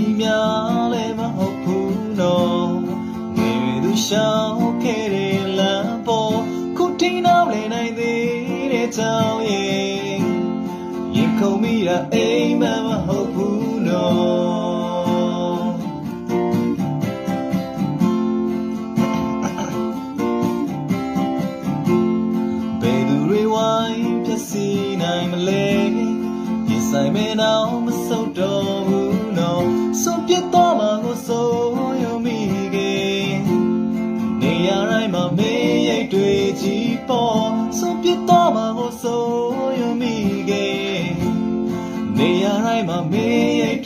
ညီမြလည်းမဟုတ်ဘူးနော်ငယ်သူရှောင်ခဲ့တဲ့လမ်းပေါ်ခုထိနောက်လည်းနိုင်သေးတဲ့ကြောင်းရဲ့ရင်ခုန်မိတာအိမ်မမဟုတ်ဘူးနော်ဝိုင်းဖြစ်စီနိုင်မလဲရင်ဆိုင်မနောင်မ ရတိုင်းမှာမေးရိတ်တွေကြီးပေါ်ဆုံးပြတ်တော့မှကိုစိုးရုံမိခဲ့နေရတိုင်းမှာမေးရိတ်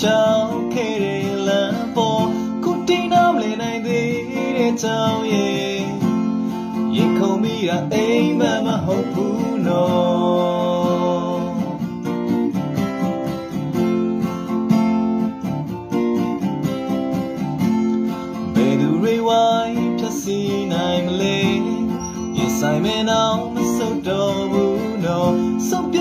ရွယ်သူရှောင်ခဲ့တဲ့လမ်းပေါ်ခုတင်နာမလဲနိုင်သေးတဲ့ကြောင်ရဲ့ရင်ခုန်မိတာအိမ်မမဟုတ်ဘူးနော်ဘယ်သူတွေဝိုင်းဖြတ်စီနိုင်မလဲရင်ဆိုင်မဲနောက်မဆုတ်တော့ဘူးနော်ဆုံးပြ